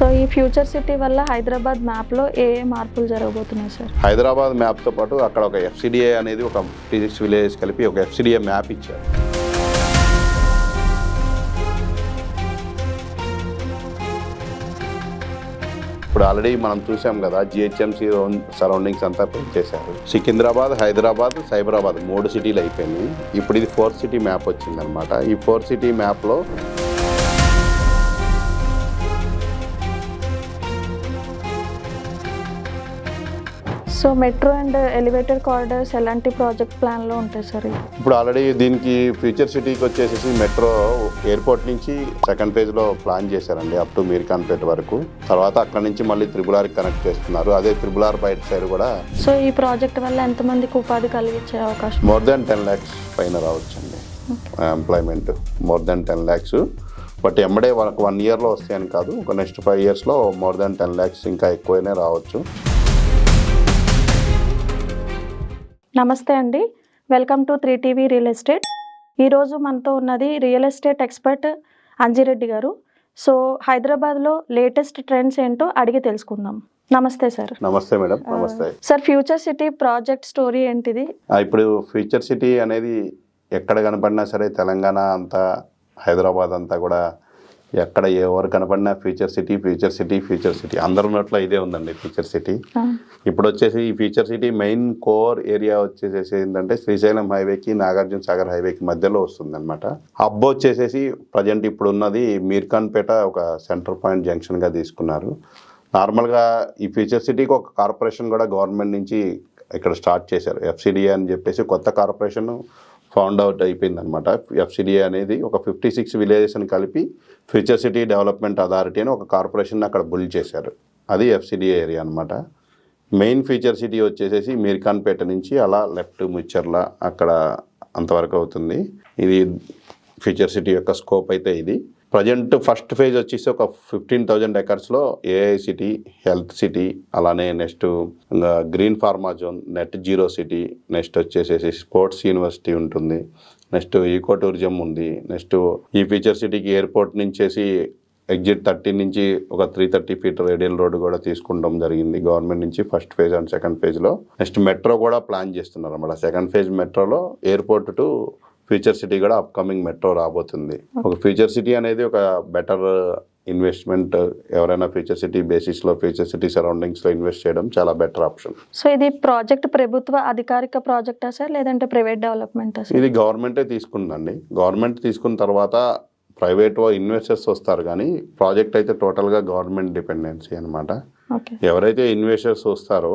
So ఈ future city వల్ల హైదరాబాద్ మ్యాప్లో ఏ ఏ మార్పులు జరగబోతున్నాయి సార్? హైదరాబాద్ మ్యాప్తో పాటు అక్కడ ఒక ఎఫ్సిడిఏ అనేది ఒక ఫిజిక్స్ విలేజ్ కలిపి ఒక ఎఫ్సిడిఏ మ్యాప్ ఇచ్చారు. ఇప్పుడు ఆల్రెడీ మనం చూసాం కదా జిహెచ్ఎంసీ సరౌండింగ్స్ అంతా పెంచేశారు. సికింద్రాబాద్ హైదరాబాద్ సైబరాబాద్ మూడు సిటీలు అయిపోయినాయి. ఇప్పుడు ఇది ఫోర్ సిటీ మ్యాప్ వచ్చిందనమాట ఈ ఫోర్ సిటీ మ్యాప్లో so metro and elevated corridors ఎలాంటి ప్రాజెక్ట్ ప్లాన్లో ఉంటాయి సార్? ఇప్పుడు ఆల్రెడీ దీనికి ఫ్యూచర్ సిటీకి వచ్చేసేసి మెట్రో ఎయిర్పోర్ట్ నుంచి సెకండ్ ఫేజ్లో ప్లాన్ చేశారండి అప్ టు మీర్ఖాన్పేట వరకు. తర్వాత అక్కడ నుంచి మళ్ళీ త్రిబులార్కి కనెక్ట్ చేస్తున్నారు. అదే త్రిబులార్ బయట సైడ్ కూడా సో ఈ ప్రాజెక్ట్ వల్ల ఎంతమందికి ఉపాధి కలిగించే అవకాశం? మోర్ దాన్ టెన్ ల్యాక్స్ పైన రావచ్చండి. Employment more than ten lakhs. But ఎమ్మడే వాళ్ళకి వన్ ఇయర్లో వస్తాయని కాదు ఒక నెక్స్ట్ ఫైవ్ ఇయర్స్లో మోర్ దాన్ టెన్ ల్యాక్స్ ఇంకా ఎక్కువనే రావచ్చు. నమస్తే అండి. Welcome to three TV real estate. ఈరోజు మనతో ఉన్నది రియల్ ఎస్టేట్ ఎక్స్పర్ట్ అంజిరెడ్డి గారు. సో హైదరాబాద్లో లేటెస్ట్ ట్రెండ్స్ ఏంటో అడిగి తెలుసుకుందాం. నమస్తే సార్. నమస్తే మేడం నమస్తే. Sir future city project story ఏంటిది? ఇప్పుడు ఫ్యూచర్ సిటీ అనేది ఎక్కడ కనపడినా సరే తెలంగాణ అంతా హైదరాబాద్ అంతా కూడా ఎక్కడ ఎవరు కనపడినా future city future city future city అందరి నోట్లో ఇదే ఉందండి ఫ్యూచర్ సిటీ ఇప్పుడు వచ్చేసి ఈ future city main core area వచ్చేసేసి ఏంటంటే శ్రీశైలం హైవేకి నాగార్జున సాగర్ హైవేకి మధ్యలో వస్తుంది అనమాట హబ్ వచ్చేసేసి ప్రజెంట్ ఇప్పుడు ఉన్నది మీర్ఖాన్పేట ఒక సెంటర్ పాయింట్ జంక్షన్గా తీసుకున్నారు. నార్మల్గా ఈ ఫ్యూచర్ సిటీకి ఒక కార్పొరేషన్ కూడా గవర్నమెంట్ నుంచి ఇక్కడ స్టార్ట్ చేశారు. ఎఫ్సిడిఏ అని చెప్పేసి కొత్త కార్పొరేషన్ ఫౌండ్ అవుట్ అయిపోయింది అనమాట ఎఫ్సిడిఏ అనేది ఒక ఫిఫ్టీ సిక్స్ విలేజెస్ని కలిపి ఫ్యూచర్ సిటీ డెవలప్మెంట్ అథారిటీ అని ఒక కార్పొరేషన్ అక్కడ బుల్ చేశారు. అది ఎఫ్సిడిఏ ఏరియా అనమాట మెయిన్ ఫీచర్ సిటీ వచ్చేసేసి మీర్ఖాన్పేట నుంచి అలా లెఫ్ట్ ముచ్చర్ల అక్కడ అంతవరకు అవుతుంది. ఇది ఫ్యూచర్ సిటీ యొక్క స్కోప్ అయితే ఇది. ప్రజెంట్ ఫస్ట్ ఫేజ్ వచ్చేసి ఒక ఫిఫ్టీన్ థౌజండ్ ఎకర్స్లో ఏఐ సిటీ హెల్త్ సిటీ అలానే నెక్స్ట్ ఇంకా green pharma zone net zero city next వచ్చేసేసి స్పోర్ట్స్ యూనివర్సిటీ ఉంటుంది. నెక్స్ట్ ఈకో టూరిజం ఉంది. నెక్స్ట్ ఈ ఫీచర్ సిటీకి ఎయిర్పోర్ట్ నుంచేసి ఎగ్జిట్ థర్టీ నుంచి ఒక three thirty feet radial road కూడా తీసుకుంటాం జరిగింది గవర్నమెంట్ నుంచి ఫస్ట్ ఫేజ్ అండ్ సెకండ్ ఫేజ్లో. నెక్స్ట్ మెట్రో కూడా ప్లాన్ చేస్తున్నారు అన్నమాట. సెకండ్ ఫేజ్ మెట్రోలో ఎయిర్పోర్ట్ టు ఫ్యూచర్ సిటీ కూడా అప్కమింగ్ మెట్రో రాబోతుంది. ఒక ఫ్యూచర్ సిటీ అనేది ఒక బెటర్ ఇన్వెస్ట్మెంట్ ఎవరైనా ఫ్యూచర్ సిటీ బేసిస్లో ఫ్యూచర్ సిటీ సరౌండింగ్స్లో ఇన్వెస్ట్ చేయడం చాలా బెటర్ ఆప్షన్. సో ఇది ప్రాజెక్ట్ ప్రభుత్వ అధికారిక ప్రాజెక్టా సార్? లేదంటే ప్రైవేట్ డెవలప్మెంటా ఇది గవర్నమెంటే తీసుకుందండి. గవర్నమెంట్ తీసుకున్న తర్వాత ప్రైవేట్ ఇన్వెస్టర్స్ వస్తారు కానీ ప్రాజెక్ట్ అయితే టోటల్గా గవర్నమెంట్ డిపెండెన్సీ అనమాట ఎవరైతే ఇన్వెస్టర్స్ వస్తారో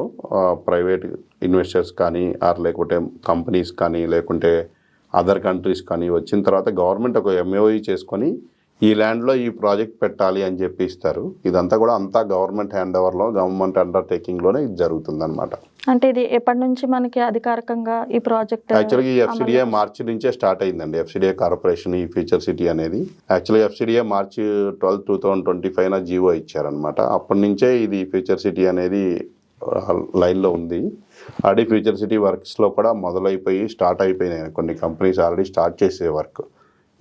ప్రైవేట్ ఇన్వెస్టర్స్ కానీ ఆర్ లేకుంటే కంపెనీస్ కానీ లేకుంటే అదర్ కంట్రీస్ కానీ వచ్చిన తర్వాత గవర్నమెంట్ ఒక ఎంఓఈ చేసుకొని ఈ ల్యాండ్లో ఈ ప్రాజెక్ట్ పెట్టాలి అని చెప్పి ఇస్తారు. ఇదంతా కూడా అంతా గవర్నమెంట్ హ్యాండ్ ఓవర్లో గవర్నమెంట్ అండర్టేకింగ్లోనే ఇది జరుగుతుంది అనమాట అంటే ఇది ఎప్పటి నుంచి మనకి అధికారికంగా ఈ ప్రాజెక్ట్ యాక్చువల్గా ఈ ఎఫ్సిడిఏ మార్చి నుంచే స్టార్ట్ అయిందండి. ఎఫ్సిడిఏ కార్పొరేషన్ ఈ ఫ్యూచర్ సిటీ అనేది. యాక్చువల్గా FCDA March twelve two thousand twenty ఫైవ్న GO ఇచ్చారనమాట అప్పటి నుంచే ఇది ఫ్యూచర్ సిటీ అనేది లైన్లో ఉంది. ఆల్రెడీ ఫ్యూచర్ సిటీ వర్క్స్లో కూడా మొదలైపోయి స్టార్ట్ అయిపోయినాయి. కొన్ని కంపెనీస్ ఆల్రెడీ స్టార్ట్ చేసే వర్క్.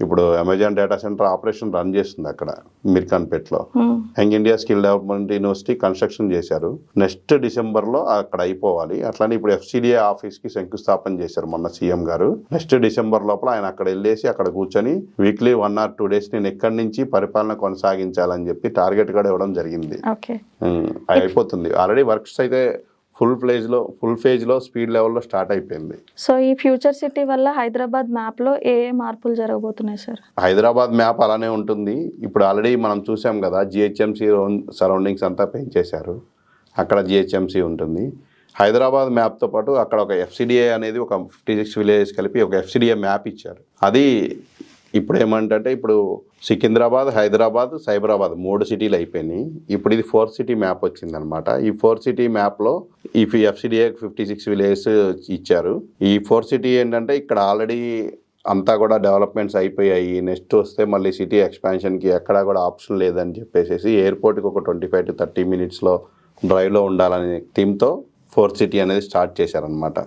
ఇప్పుడు Amazon data centre operation run చేస్తుంది అక్కడ మిర్ఖాన్పేట్లో young India skill development university construction చేశారు. నెక్స్ట్ డిసెంబర్లో అక్కడ అయిపోవాలి. అట్లానే ఇప్పుడు ఎఫ్సిడిఏ ఆఫీస్కి శంకుస్థాపన చేశారు మొన్న సీఎం గారు. నెక్స్ట్ డిసెంబర్ లోపల ఆయన అక్కడ వెళ్ళేసి అక్కడ కూర్చొని weekly one or two days నేను ఎక్కడి నుంచి పరిపాలన కొనసాగించాలని చెప్పి టార్గెట్ కూడా ఇవ్వడం జరిగింది. అది అయిపోతుంది. ఆల్రెడీ వర్క్స్ అయితే ఫుల్ ఫ్లేజ్లో ఫుల్ ఫేజ్లో స్పీడ్ లెవెల్లో స్టార్ట్ అయిపోయింది. సో ఈ ఫ్యూచర్ సిటీ వల్ల హైదరాబాద్ మ్యాప్లో ఏ ఏ మార్పులు జరగబోతున్నాయి సార్ హైదరాబాద్ మ్యాప్ అలానే ఉంటుంది. ఇప్పుడు ఆల్రెడీ మనం చూసాం కదా జిహెచ్ఎంసీ సరౌండింగ్స్ అంతా పెంచేశారు అక్కడ జిహెచ్ఎంసీ ఉంటుంది. హైదరాబాద్ మ్యాప్తో పాటు అక్కడ ఒక ఎఫ్సిడిఏ అనేది ఒక ఫిఫ్టీ సిక్స్ విలేజెస్ కలిపి ఒక ఎఫ్సిడిఏ మ్యాప్ ఇచ్చారు. అది ఇప్పుడు ఏమంటే ఇప్పుడు సికింద్రాబాద్ హైదరాబాద్ సైబరాబాద్ మూడు సిటీలు అయిపోయినాయి. ఇప్పుడు ఇది ఫోర్ సిటీ మ్యాప్ వచ్చిందనమాట. ఈ ఫోర్ సిటీ మ్యాప్లో ఈ ఎఫ్సిడిఏ ఫిఫ్టీ సిక్స్ విలేజెస్ ఇచ్చారు. ఈ ఫోర్ సిటీ ఏంటంటే ఇక్కడ ఆల్రెడీ అంతా కూడా డెవలప్మెంట్స్ అయిపోయాయి. నెక్స్ట్ వస్తే మళ్ళీ సిటీ ఎక్స్పాన్షన్కి ఎక్కడా కూడా ఆప్షన్ లేదని చెప్పేసి ఎయిర్పోర్ట్కి ఒక ట్వంటీ ఫైవ్ టు థర్టీ మినిట్స్లో డ్రైవ్లో ఉండాలనే థీమ్తో ఫోర్త్ సిటీ అనేది స్టార్ట్ చేశారనమాట.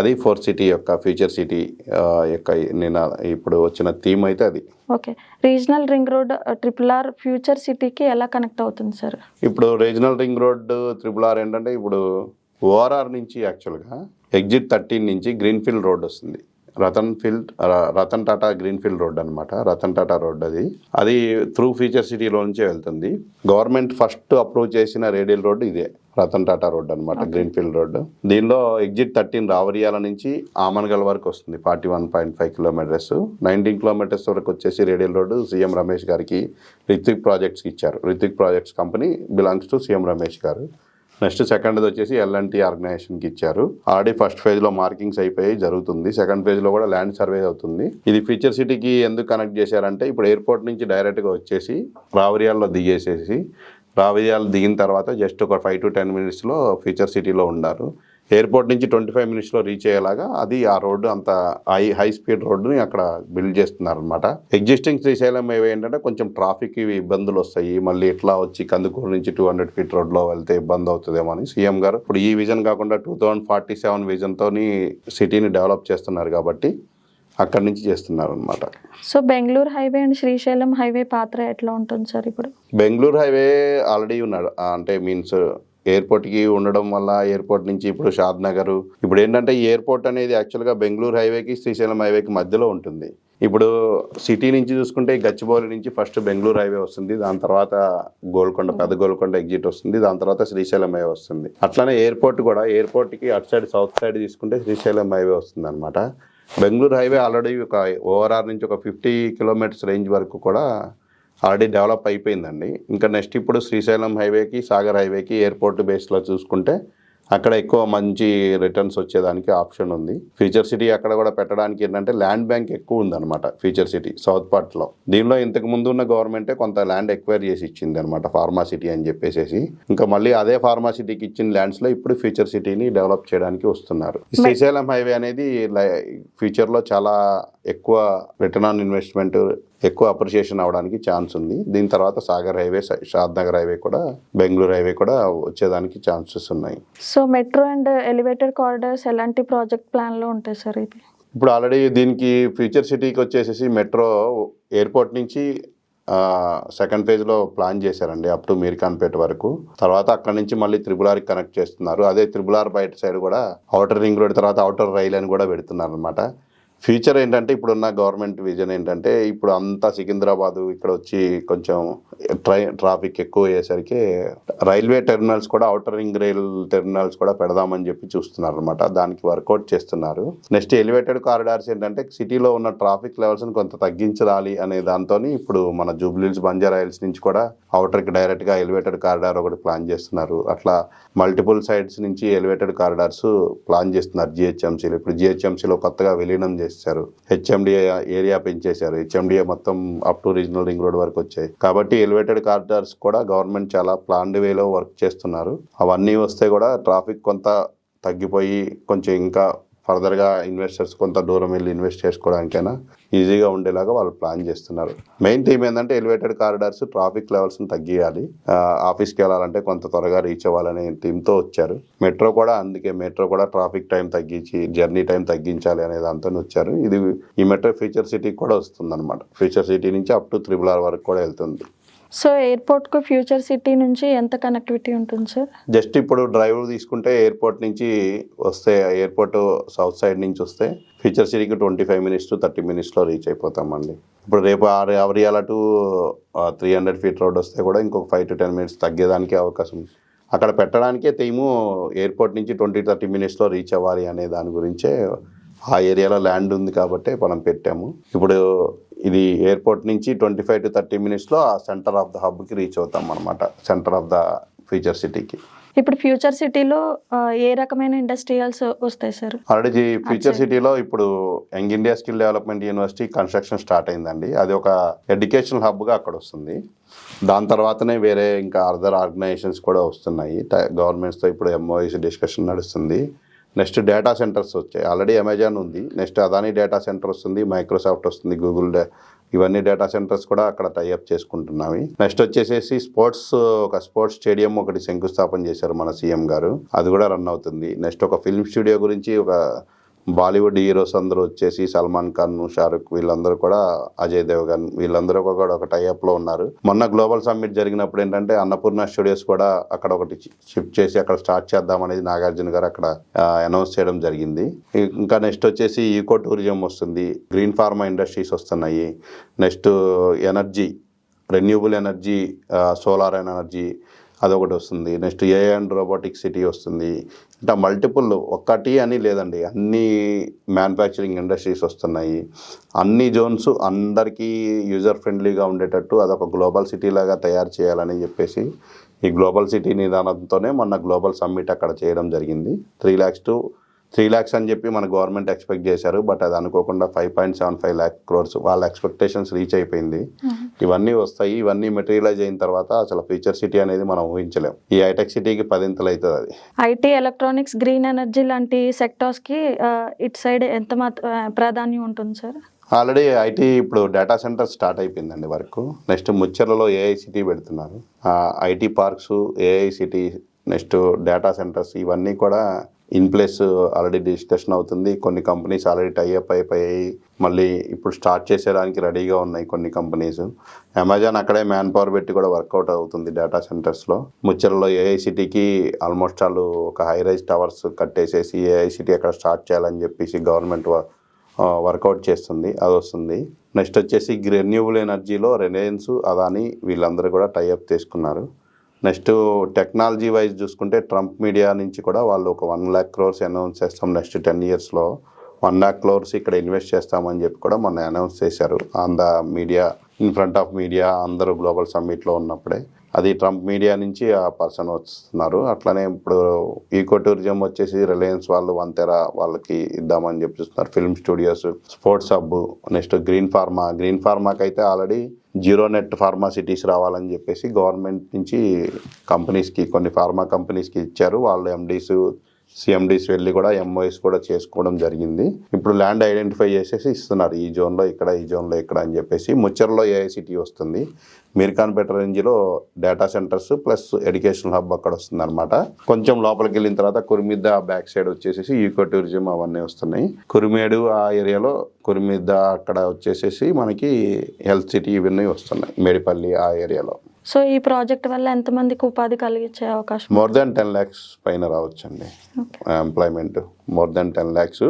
అది ఫోర్ సిటీ యొక్క ఫ్యూచర్ సిటీ యొక్క నేను ఇప్పుడు వచ్చిన థీమ్ అయితే అది. Okay. Regional ring road triple R future సిటీకి ఎలా కనెక్ట్ అవుతుంది సార్? ఇప్పుడు regional ring road triple R ఏంటంటే ఇప్పుడు ఓఆర్ఆర్ నుంచి యాక్చువల్గా ఎగ్జిట్ థర్టీన్ నుంచి గ్రీన్ఫీల్డ్ రోడ్ వస్తుంది. Ratan field Ratan Tata greenfield road అనమాట రతన్ టాటా రోడ్ అది. అది త్రూ ఫ్యూచర్ సిటీలో నుంచే వెళ్తుంది. గవర్నమెంట్ ఫస్ట్ అప్రూవ్ చేసిన రేడియల్ రోడ్ ఇదే. రతన్ టాటా రోడ్ అనమాట గ్రీన్ఫీల్డ్ రోడ్ దీనిలో ఎగ్జిట్ థర్టీన్ రావరియాల నుంచి ఆమన్గల్ వరకు వస్తుంది forty one point five kilometres. Nineteen kilometres వరకు వచ్చేసి రేడియల్ రోడ్ సీఎం రమేష్ గారికి రిత్విక్ ప్రాజెక్ట్స్కి ఇచ్చారు. Ritvik projects company belongs to CM Ramesh గారు. నెక్స్ట్ సెకండ్ వచ్చేసి ఎల్ఎన్టీ ఆర్గనైజేషన్కి ఇచ్చారు. ఆల్రెడీ ఫస్ట్ ఫేజ్లో మార్కింగ్స్ అయిపోయి జరుగుతుంది. సెకండ్ ఫేజ్లో కూడా ల్యాండ్ సర్వే అవుతుంది. ఇది ఫ్యూచర్ సిటీకి ఎందుకు కనెక్ట్ చేశారంటే ఇప్పుడు ఎయిర్పోర్ట్ నుంచి డైరెక్ట్గా వచ్చేసి రావరియాల్లో దిగేసేసి రావరియాలు దిగిన తర్వాత జస్ట్ ఒక ఫైవ్ టు టెన్ మినిట్స్లో ఫ్యూచర్ సిటీలో ఉన్నారు ఎయిర్పోర్ట్ నుంచి ట్వంటీ ఫైవ్ మినిట్స్లో రీచ్ అయ్యేలాగా అది ఆ రోడ్డు అంత హై హై స్పీడ్ రోడ్డుని అక్కడ బిల్డ్ చేస్తున్నారు అనమాట ఎగ్జిస్టింగ్ శ్రీశైలం ఏవి ఏంటంటే కొంచెం ట్రాఫిక్ ఇబ్బందులు వస్తాయి. మళ్ళీ ఇట్లా వచ్చి కందుకూరు నుంచి టూ హండ్రెడ్ ఫీట్ రోడ్లో వెళ్తే ఇబ్బంది అవుతుందేమో అని సీఎం గారు. ఇప్పుడు ఈ విజన్ కాకుండా టూ థౌజండ్ ఫార్టీ సెవెన్ విజన్తోని సిటీని డెవలప్ చేస్తున్నారు కాబట్టి అక్కడి నుంచి చేస్తున్నారు అనమాట so Bengaluru highway and Srisailam highway పాత్ర ఎట్లా ఉంటుంది సార్ ఇప్పుడు? బెంగళూరు హైవే ఆల్రెడీ ఉన్నాడు. అంటే మీన్స్ ఎయిర్పోర్ట్కి ఉండడం వల్ల ఎయిర్పోర్ట్ నుంచి ఇప్పుడు షాద్ నగర్. ఇప్పుడు ఏంటంటే ఎయిర్పోర్ట్ అనేది యాక్చువల్గా బెంగళూరు హైవేకి శ్రీశైలం హైవేకి మధ్యలో ఉంటుంది. ఇప్పుడు సిటీ నుంచి చూసుకుంటే గచ్చిబౌలి నుంచి ఫస్ట్ బెంగళూరు హైవే వస్తుంది. దాని తర్వాత గోల్కొండ పెద్ద గోల్కొండ ఎగ్జిట్ వస్తుంది. దాని తర్వాత శ్రీశైలం హైవే వస్తుంది. అట్లానే ఎయిర్పోర్ట్ కూడా ఎయిర్పోర్ట్కి అటు సైడ్ సౌత్ సైడ్ తీసుకుంటే శ్రీశైలం హైవే వస్తుంది అనమాట బెంగళూరు హైవే ఆల్రెడీ ఒక ఓవరాల్ నుంచి ఒక ఫిఫ్టీ కిలోమీటర్స్ రేంజ్ వరకు కూడా ఆల్రెడీ డెవలప్ అయిపోయిందండి. ఇంకా నెక్స్ట్ ఇప్పుడు శ్రీశైలం హైవేకి సాగర్ హైవేకి ఎయిర్పోర్ట్ బేస్లో చూసుకుంటే అక్కడ ఎక్కువ మంచి రిటర్న్స్ వచ్చేదానికి ఆప్షన్ ఉంది. ఫ్యూచర్ సిటీ అక్కడ కూడా పెట్టడానికి ఏంటంటే ల్యాండ్ బ్యాంక్ ఎక్కువ ఉందన్నమాట ఫ్యూచర్ సిటీ సౌత్ పార్ట్లో దీనిలో ఇంతకు ముందు ఉన్న గవర్నమెంటే కొంత ల్యాండ్ ఎక్వైర్ చేసి ఇచ్చింది అనమాట ఫార్మా సిటీ అని చెప్పేసి ఇంకా మళ్ళీ అదే ఫార్మా సిటీకి ఇచ్చిన ల్యాండ్స్లో ఇప్పుడు ఫ్యూచర్ సిటీని డెవలప్ చేయడానికి వస్తున్నారు. శ్రీశైలం హైవే అనేది లై- ఫ్యూచర్లో చాలా ఎక్కువ రిటర్న్ ఆన్ ఇన్వెస్ట్మెంట్ ఎక్కువ అప్రిషియేషన్ అవడానికి ఛాన్స్ ఉంది. దీని తర్వాత Sagar highway Shadnagar highway కూడా బెంగళూరు హైవే కూడా వచ్చేదానికి ఛాన్సెస్ ఉన్నాయి. So metro and elevated corridors ఎలాంటి ప్రాజెక్ట్ ప్లాన్లో ఉంటాయి సార్ ఇది ఇప్పుడు ఆల్రెడీ దీనికి ఫ్యూచర్ సిటీకి వచ్చేసేసి మెట్రో ఎయిర్పోర్ట్ నుంచి సెకండ్ ఫేజ్లో ప్లాన్ చేశారండి అప్ టు మీర్ఖాన్పేట వరకు. తర్వాత అక్కడ నుంచి మళ్ళీ త్రిబుల్ ఆర్కి కనెక్ట్ చేస్తున్నారు. అదే త్రిబుల్ ఆర్ బయట సైడ్ కూడా అవుటర్ రింగ్ రోడ్ తర్వాత అవుటర్ రైల్ అని కూడా పెడుతున్నారు అనమాట ఫ్యూచర్ ఏంటంటే ఇప్పుడున్న గవర్నమెంట్ విజన్ ఏంటంటే ఇప్పుడు అంతా సికింద్రాబాదు ఇక్కడ వచ్చి కొంచెం ట్రై ట్రాఫిక్ ఎక్కువ అయ్యేసరికి రైల్వే టెర్మినల్స్ కూడా అవుటర్ రింగ్ రైల్ టెర్మినల్స్ కూడా పెడదామని చెప్పి చూస్తున్నారు అనమాట దానికి వర్కౌట్ చేస్తున్నారు. నెక్స్ట్ ఎలివేటెడ్ కారిడార్స్ ఏంటంటే సిటీలో ఉన్న ట్రాఫిక్ లెవెల్స్ని కొంత తగ్గించాలి అనే దాంతో ఇప్పుడు మన జూబ్లీల్స్ బంజారాయిల్స్ నుంచి కూడా అవుటర్కి డైరెక్ట్గా ఎలివేటెడ్ కారిడార్ ఒకటి ప్లాన్ చేస్తున్నారు. అట్లా మల్టిపుల్ సైడ్స్ నుంచి ఎలివేటెడ్ కారిడార్స్ ప్లాన్ చేస్తున్నారు జిహెచ్ఎంసీలో ఇప్పుడు జిహెచ్ఎంసీలో కొత్తగా విలీనం చేశారు. హెచ్ఎండిఏ ఏరియా పెంచేశారు. హెచ్ఎండిఏ మొత్తం up to regional ring road వరకు వచ్చాయి. కాబట్టి ఎలివేటెడ్ కారిడార్స్ కూడా గవర్నమెంట్ చాలా ప్లాన్డ్ వేలో వర్క్ చేస్తున్నారు. అవన్నీ వస్తే కూడా ట్రాఫిక్ కొంత తగ్గిపోయి కొంచెం ఇంకా ఫర్దర్గా ఇన్వెస్టర్స్ కొంత దూరం వెళ్ళి ఇన్వెస్ట్ చేసుకోవడానికైనా ఈజీగా ఉండేలాగా వాళ్ళు ప్లాన్ చేస్తున్నారు. మెయిన్ థీమ్ ఏంటంటే ఎలివేటెడ్ కారిడార్స్ ట్రాఫిక్ లెవెల్స్ని తగ్గియాలి. ఆఫీస్కి వెళ్ళాలంటే కొంత త్వరగా రీచ్ అవ్వాలనే థీమ్తో వచ్చారు. మెట్రో కూడా అందుకే మెట్రో కూడా ట్రాఫిక్ టైం తగ్గించి జర్నీ టైం తగ్గించాలి అనే దాంతో వచ్చారు. ఇది ఈ మెట్రో ఫ్యూచర్ సిటీకి కూడా వస్తుంది అనమాట ఫ్యూచర్ సిటీ నుంచి అప్ టు త్రిబుల్ ఆర్ వరకు కూడా వెళ్తుంది. సో ఎయిర్పోర్ట్కు ఫ్యూచర్ సిటీ నుంచి ఎంత కనెక్టివిటీ ఉంటుంది సార్? జస్ట్ ఇప్పుడు డ్రైవర్ తీసుకుంటే ఎయిర్పోర్ట్ నుంచి వస్తే ఎయిర్పోర్ట్ సౌత్ సైడ్ నుంచి వస్తే ఫ్యూచర్ సిటీకి twenty five minutes to thirty మినిట్స్లో రీచ్ అయిపోతామండి. ఇప్పుడు రేపు ఆరు అవరియాల to three hundred feet road వస్తే కూడా ఇంకొక ఫైవ్ టు టెన్ మినిట్స్ తగ్గేదానికి అవకాశం. ఉంది అక్కడ పెట్టడానికే థీము ఎయిర్పోర్ట్ నుంచి ట్వంటీ థర్టీ మినిట్స్లో రీచ్ అవ్వాలి అనే దాని గురించే ఆ ఏరియాలో ల్యాండ్ ఉంది కాబట్టి మనం పెట్టాము. ఇప్పుడు ఇది ఎయిర్పోర్ట్ నుంచి ట్వంటీ ఫైవ్ టు థర్టీ మినిట్స్లో ఆ సెంటర్ ఆఫ్ ద హబ్కి రీచ్ అవుతాం అనమాట సెంటర్ ఆఫ్ ద ఫ్యూచర్ సిటీకి. ఇప్పుడు ఫ్యూచర్ సిటీలో ఏ రకమైన ఇండస్ట్రియల్స్ వస్తాయి సార్? ఆల్రెడీ ఫ్యూచర్ సిటీలో ఇప్పుడు young India skill development university construction start అయిందండి. అది ఒక ఎడ్యుకేషనల్ హబ్గా అక్కడ వస్తుంది. దాని తర్వాతనే వేరే ఇంకా అదర్ ఆర్గనైజేషన్స్ కూడా వస్తున్నాయి. గవర్నమెంట్స్తో ఇప్పుడు ఎంఓఎస్ డిస్కషన్ నడుస్తుంది. నెక్స్ట్ డేటా సెంటర్స్ వచ్చాయి. ఆల్రెడీ అమెజాన్ ఉంది. నెక్స్ట్ అదాని డేటా సెంటర్ వస్తుంది మైక్రోసాఫ్ట్ వస్తుంది గూగుల్ డే ఇవన్నీ డేటా సెంటర్స్ కూడా అక్కడ టైఅప్ చేసుకుంటున్నాయి నెక్స్ట్ వచ్చేసేసి స్పోర్ట్స్ ఒక స్పోర్ట్స్ స్టేడియం ఒకటి శంకుస్థాపన చేశారు మన సీఎం గారు. అది కూడా రన్ అవుతుంది. నెక్స్ట్ ఒక ఫిల్మ్ స్టూడియో గురించి ఒక బాలీవుడ్ హీరోస్ అందరూ వచ్చేసి సల్మాన్ ఖాన్ షారుఖ్ వీళ్ళందరూ కూడా అజయ్ దేవగన్ వీళ్ళందరూ కూడా ఒక టైఅప్లో ఉన్నారు. మొన్న గ్లోబల్ సమ్మిట్ జరిగినప్పుడు ఏంటంటే అన్నపూర్ణ స్టూడియోస్ కూడా అక్కడ ఒకటి షిఫ్ట్ చేసి అక్కడ స్టార్ట్ చేద్దాం అనేది నాగార్జున గారు అక్కడ అనౌన్స్ చేయడం జరిగింది. ఇంకా నెక్స్ట్ వచ్చేసి ఈకో టూరిజం వస్తుంది గ్రీన్ ఫార్మా ఇండస్ట్రీస్ వస్తున్నాయి. Next energy renewable energy solar energy అదొకటి వస్తుంది. Next A and robotic city వస్తుంది. అంటే మల్టిపుల్ ఒక్కటి అని లేదండి. అన్ని మ్యానుఫ్యాక్చరింగ్ ఇండస్ట్రీస్ వస్తున్నాయి. అన్ని జోన్స్ అందరికీ యూజర్ ఫ్రెండ్లీగా ఉండేటట్టు అదొక గ్లోబల్ సిటీ లాగా తయారు చేయాలని చెప్పేసి ఈ గ్లోబల్ సిటీ నిదానంతోనే మొన్న గ్లోబల్ సమ్మిట్ అక్కడ చేయడం జరిగింది. Three lakhs to three lakhs అని చెప్పి మన గవర్నమెంట్ ఎక్స్పెక్ట్ చేశారు. బట్ అది అనుకోకుండా five point seven five lakh crores వాళ్ళ ఎక్స్పెక్టేషన్స్ రీచ్ అయిపోయింది. ఇవన్నీ వస్తాయి ఇవన్నీ మెటీరియలైజ్ అయిన తర్వాత అసలు ఫ్యూచర్ సిటీ అనేది మనం ఊహించలేం. ఈ హైటెక్ సిటీకి పదింతలు అవుతుంది అది. ఐటీ ఎలక్ట్రానిక్స్ గ్రీన్ ఎనర్జీ లాంటి సెక్టార్స్కి ఇటు సైడ్ ఎంత ప్రాధాన్యం ఉంటుంది సార్? ఆల్రెడీ ఐటీ ఇప్పుడు డేటా సెంటర్ స్టార్ట్ అయిపోయిందండి వరకు. నెక్స్ట్ ముచ్చర్లలో ఏఐ సిటీ పెడుతున్నారు. IT parks AI city next data centres ఇవన్నీ కూడా ఇన్ ప్లేస్ ఆల్రెడీ డిస్కషన్ అవుతుంది. కొన్ని కంపెనీస్ ఆల్రెడీ టైఅప్ అయిపోయాయి. మళ్ళీ ఇప్పుడు స్టార్ట్ చేసేయడానికి రెడీగా ఉన్నాయి కొన్ని కంపెనీస్. అమెజాన్ అక్కడే మ్యాన్ పవర్ పెట్టి కూడా వర్కౌట్ అవుతుంది డేటా సెంటర్స్లో ముచ్చర్లో ఏఐసిటీకి ఆల్మోస్ట్ వాళ్ళు ఒక హై రైజ్ టవర్స్ కట్టేసేసి ఏఐసిటీ అక్కడ స్టార్ట్ చేయాలని చెప్పేసి గవర్నమెంట్ వర్కౌట్ చేస్తుంది. అది వస్తుంది. నెక్స్ట్ వచ్చేసి రెన్యూబుల్ ఎనర్జీలో రిలయన్స్ అదాని వీళ్ళందరూ కూడా టైఅప్ తీసుకున్నారు నెక్స్ట్ టెక్నాలజీ వైజ్ చూసుకుంటే ట్రంప్ మీడియా నుంచి కూడా వాళ్ళు ఒక వన్ ల్యాక్ క్రోర్స్ అనౌన్స్ చేస్తాం నెక్స్ట్ టెన్ ఇయర్స్లో. వన్ ల్యాక్ క్రోర్స్ ఇక్కడ ఇన్వెస్ట్ చేస్తామని చెప్పి కూడా మొన్న అనౌన్స్ చేశారు. On the media in front of media అందరూ గ్లోబల్ సమ్మిట్లో ఉన్నప్పుడే. అది ట్రంప్ మీడియా నుంచి ఆ పర్సన్ వస్తున్నారు. అట్లనే ఇప్పుడు ఈకో టూరిజం వచ్చేసి రిలయన్స్ వాళ్ళు వంతెర వాళ్ళకి ఇద్దామని చెప్పి చూస్తున్నారు. Film studios sports hub next green pharma. Green ఫార్మాకి అయితే already zero net pharma cities రావాలని చెప్పేసి గవర్నమెంట్ నుంచి కంపెనీస్కి కొన్ని ఫార్మా కంపెనీస్కి ఇచ్చారు. వాళ్ళు ఎండీస్ సిఎండీస్ వెళ్ళి కూడా ఎంఓఎస్ కూడా చేసుకోవడం జరిగింది. ఇప్పుడు ల్యాండ్ ఐడెంటిఫై చేసేసి ఇస్తున్నారు. ఈ జోన్లో ఇక్కడ ఈ జోన్లో ఇక్కడ అని చెప్పేసి. ముచ్చర్లో ఏఐసిటీ వస్తుంది. మీర్ఖాన్పేట రేంజ్లో data centres plus educational hub అక్కడ వస్తుంది అనమాట కొంచెం లోపలికి వెళ్ళిన తర్వాత కురిమిద్ద బ్యాక్ సైడ్ వచ్చేసేసి ఈకో టూరిజం అవన్నీ వస్తున్నాయి. కురిమేడు ఆ ఏరియాలో కురిమిద్ద అక్కడ వచ్చేసేసి మనకి హెల్త్ సిటీ ఇవన్నీ వస్తున్నాయి. మేడిపల్లి ఆ ఏరియాలో. సో ఈ ప్రాజెక్ట్ వల్ల ఎంతమందికి ఉపాధి కలిగించే అవకాశం మోర్ దాన్ టెన్ ల్యాక్స్ పైన రావచ్చండి. Employment more than ten lakhs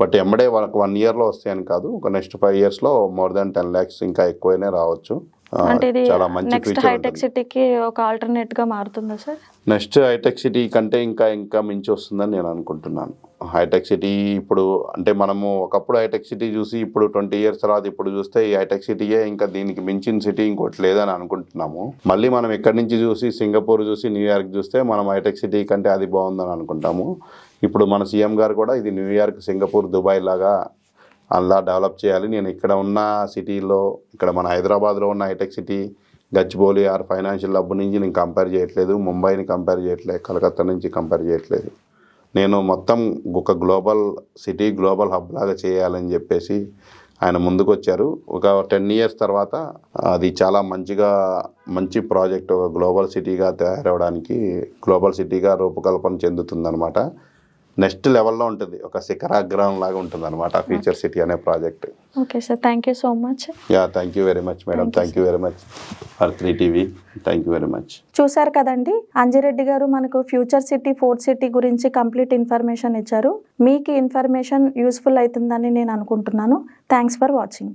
but ఎమ్మడే వాళ్ళకి వన్ ఇయర్లో వస్తాయని కాదు ఒక నెక్స్ట్ ఫైవ్ ఇయర్స్లో మోర్ దాన్ టెన్ ల్యాక్స్ ఇంకా ఎక్కువనే రావచ్చు. ఆ, అంటే ఇది చాలా మంచి నెక్స్ట్ హైటెక్ సిటీకి ఒక ఆల్టర్నేట్గా మారుతుందా సార్? నెక్స్ట్ హైటెక్ సిటీ కంటే ఇంకా ఇంకా మించి వస్తుందని నేను అనుకుంటున్నాను. హైటెక్ సిటీ ఇప్పుడు అంటే మనము ఒకప్పుడు హైటెక్ సిటీ చూసి ఇప్పుడు ట్వంటీ ఇయర్స్ తర్వాత ఇప్పుడు చూస్తే ఈ హైటెక్ సిటీయే ఇంకా దీనికి మించిన సిటీ ఇంకోటి లేదని అనుకుంటున్నాము. మళ్ళీ మనం ఎక్కడి నుంచి చూసి సింగపూర్ చూసి న్యూయార్క్ చూస్తే మనం హైటెక్ సిటీ కంటే అది బాగుందని అనుకుంటాము. ఇప్పుడు మన సీఎం గారు కూడా ఇది న్యూయార్క్ సింగపూర్ దుబాయ్ లాగా అలా డెవలప్ చేయాలి. నేను ఇక్కడ ఉన్న సిటీలో ఇక్కడ మన హైదరాబాద్లో ఉన్న hitech city Gachibowli or financial hub నుంచి నేను కంపేర్ చేయట్లేదు. ముంబైని కంపేర్ చేయట్లేదు. కలకత్తా నుంచి కంపేర్ చేయట్లేదు. నేను మొత్తం ఒక గ్లోబల్ సిటీ గ్లోబల్ హబ్ లాగా చేయాలని చెప్పేసి ఆయన ముందుకొచ్చారు. ఒక టెన్ ఇయర్స్ తర్వాత అది చాలా మంచిగా మంచి ప్రాజెక్ట్ ఒక గ్లోబల్ సిటీగా తయారవడానికి గ్లోబల్ సిటీగా రూపకల్పన చెందుతుందన్నమాట. నెక్స్ట్ లెవెల్లో ఉంటుంది. ఒక శిఖరాగ్రహం లాగా ఉంటుంది అనమాట ఫ్యూచర్ సిటీ అనే project. Okay sir thank you so much. Yeah thank you very much madam. Thank you very much. For three TV thank you very much. చూశారు కదండి అంజిరెడ్డి గారు మనకు ఫ్యూచర్ సిటీ ఫోర్త్ సిటీ గురించి కంప్లీట్ ఇన్ఫర్మేషన్ ఇచ్చారు. మీకు information useful అవుతుందని నేను అనుకుంటున్నాను. Thanks for watching.